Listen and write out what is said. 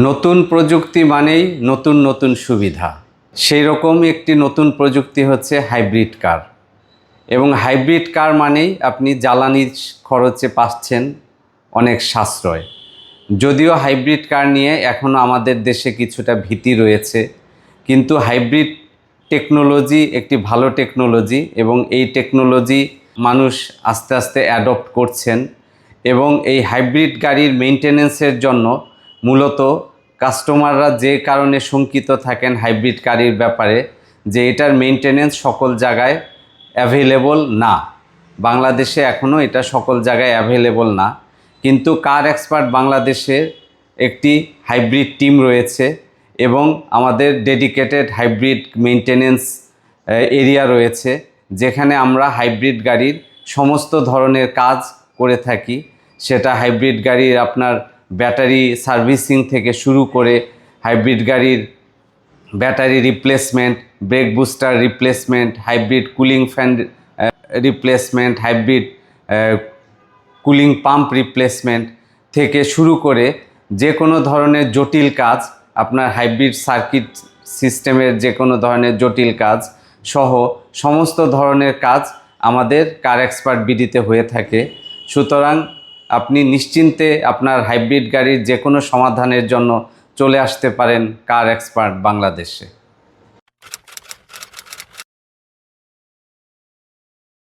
নতুন প্রযুক্তি মানেই নতুন নতুন সুবিধা। সেই রকম একটি নতুন প্রযুক্তি হচ্ছে হাইব্রিড কার। এবং হাইব্রিড কার মানেই আপনি জ্বালানি খরচে পাচ্ছেন অনেক সাশ্রয়। যদিও হাইব্রিড কার নিয়ে এখনও আমাদের দেশে কিছুটা ভীতি রয়েছে, কিন্তু হাইব্রিড টেকনোলজি একটি ভালো টেকনোলজি এবং এই টেকনোলজি মানুষ আস্তে আস্তে অ্যাডপ্ট করছেন এবং এই হাইব্রিড গাড়ির মেনটেনেন্সের জন্য মূলত কাস্টমাররা যে কারণে শঙ্কিত থাকেন হাইব্রিড গাড়ির ব্যাপারে যে এটার মেনটেনেন্স সকল জায়গায় অ্যাভেলেবল না। বাংলাদেশে এখনও এটা সকল জায়গায় অ্যাভেলেবল না। কিন্তু কার এক্সপার্ট বাংলাদেশের একটি হাইব্রিড টিম রয়েছে এবং আমাদের ডেডিকেটেড হাইব্রিড মেনটেনেন্স এরিয়া রয়েছে যেখানে আমরা হাইব্রিড গাড়ির সমস্ত ধরনের কাজ করে থাকি। সেটা হাইব্রিড গাড়ির আপনার ব্যাটারি সার্ভিসিং থেকে শুরু করে হাইব্রিড গাড়ির battery replacement brake booster replacement, hybrid cooling fan replacement, hybrid cooling pump replacement থেকে শুরু করে যে কোনো ধরনের জটিল কাজ আপনার হাইব্রিড সার্কিট সিস্টেমের যে কোনো ধরনের জটিল কাজ সহ সমস্ত ধরনের কাজ আমাদের কার এক্সপার্ট বিডিতে হয়ে থাকে। সুতরাং আপনি নিশ্চিন্তে আপনার হাইব্রিড গাড়ির যে কোনো সমাধানের জন্য চলে আসতে পারেন কার এক্সপার্ট বাংলাদেশে।